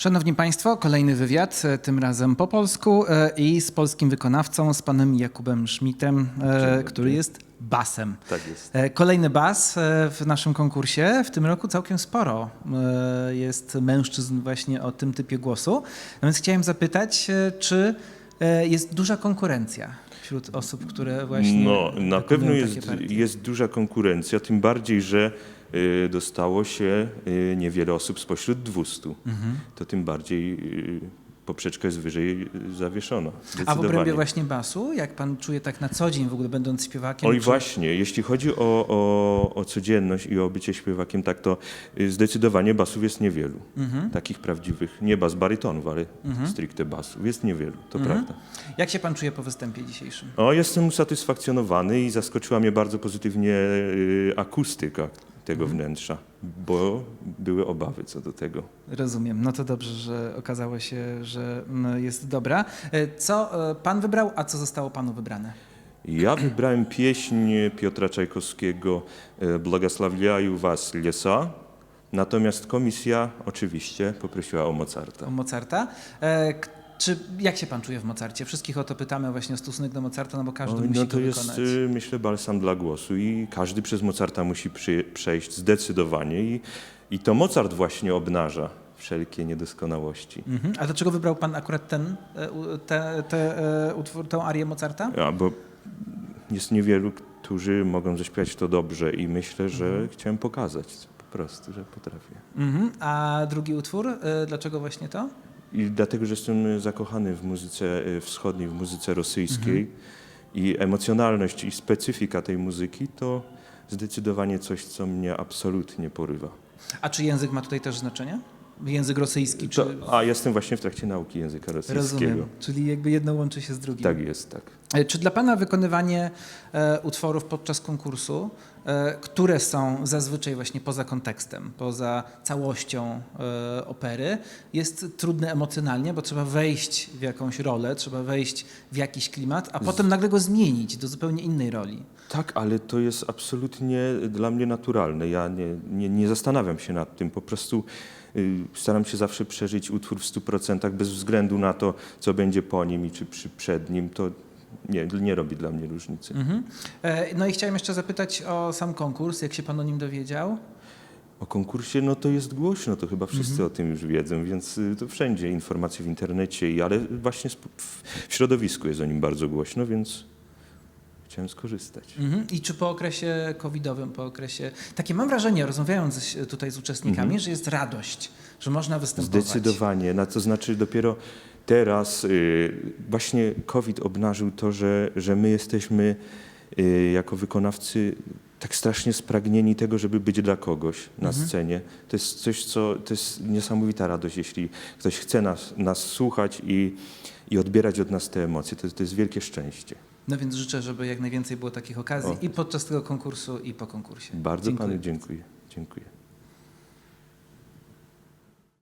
Szanowni Państwo, kolejny wywiad, e, tym razem po polsku e, i z polskim wykonawcą, z panem Jakubem Schmidtem, e, który jest basem. Tak jest. Kolejny bas w naszym konkursie. W tym roku całkiem sporo jest mężczyzn właśnie o tym typie głosu. No więc chciałem zapytać, czy jest duża konkurencja wśród osób, które właśnie No, na pewno jest, jest duża konkurencja, tym bardziej, że y, dostało się y, niewiele osób spośród 200. Mhm. To tym bardziej y, poprzeczka jest wyżej zawieszona. A w obrębie właśnie basu, jak pan czuje tak na co dzień w ogóle będąc śpiewakiem? Oj czy- właśnie, jeśli chodzi o, o, o codzienność i o bycie śpiewakiem, tak to y, zdecydowanie basów jest niewielu. Mhm. Takich prawdziwych, nie bas barytonów, ale stricte basów. Jest niewielu, to Mhm. prawda. Jak się pan czuje po występie dzisiejszym? O, jestem usatysfakcjonowany i zaskoczyła mnie bardzo pozytywnie y, akustyka tego wnętrza, bo były obawy co do tego. Rozumiem. No to dobrze, że okazało się, że jest dobra. E, Co e, pan wybrał, a co zostało panu wybrane? Ja wybrałem pieśń Piotra Czajkowskiego e, Błogosławiają was lesa, natomiast komisja oczywiście poprosiła o Mozarta. O Mozarta. E, Czy, jak się pan czuje w Mozarcie? Wszystkich o to pytamy właśnie o stosunek do Mozarta, no bo każdy Oj, musi no to, to jest, wykonać. y, myślę, balsam dla głosu i każdy przez Mozarta musi przy, przejść zdecydowanie i, i to Mozart właśnie obnaża wszelkie niedoskonałości. Mhm. A dlaczego wybrał pan akurat ten, e, te, te, e, utwór, tę arię Mozarta? A, bo jest niewielu, którzy mogą zaśpiewać to dobrze i myślę, że Mhm. chciałem pokazać po prostu, że potrafię. Mhm. A drugi utwór, e, dlaczego właśnie to? I dlatego, że jestem zakochany w muzyce y, wschodniej, w muzyce rosyjskiej i emocjonalność i specyfika tej muzyki to zdecydowanie coś, co mnie absolutnie porywa. A czy język ma tutaj też znaczenie? Język rosyjski, czy... To, a jestem właśnie w trakcie nauki języka rosyjskiego. Rozumiem. Czyli jakby jedno łączy się z drugim. Tak jest, tak. E, Czy dla Pana wykonywanie e, utworów podczas konkursu, e, które są zazwyczaj właśnie poza kontekstem, poza całością e, opery, jest trudne emocjonalnie, bo trzeba wejść w jakąś rolę, trzeba wejść w jakiś klimat, a potem nagle go zmienić do zupełnie innej roli? Tak, ale to jest absolutnie dla mnie naturalne. Ja nie, nie, nie zastanawiam się nad tym. Po prostu staram się zawsze przeżyć utwór w 100% bez względu na to, co będzie po nim i czy przy, przed nim. To nie, nie robi dla mnie różnicy. Mhm. E, No i chciałem jeszcze zapytać o sam konkurs, jak się Pan o nim dowiedział? O konkursie, no to jest głośno, to chyba wszyscy o tym już wiedzą, więc y, to wszędzie informacje w internecie, i, ale właśnie w środowisku jest o nim bardzo głośno, więc chciałem skorzystać. Mhm. I czy po okresie covidowym, po okresie... Takie mam wrażenie, rozmawiając tutaj z uczestnikami, że jest radość, że można występować. Zdecydowanie, na to znaczy dopiero teraz y, właśnie COVID obnażył to, że, że my jesteśmy y, jako wykonawcy tak strasznie spragnieni tego, żeby być dla kogoś na scenie. To jest coś, co to jest niesamowita radość, jeśli ktoś chce nas, nas słuchać i, i odbierać od nas te emocje. To, to jest wielkie szczęście. No więc życzę, żeby jak najwięcej było takich okazji O. i podczas tego konkursu, i po konkursie. Bardzo Dziękuję. panu dziękuję. Dziękuję.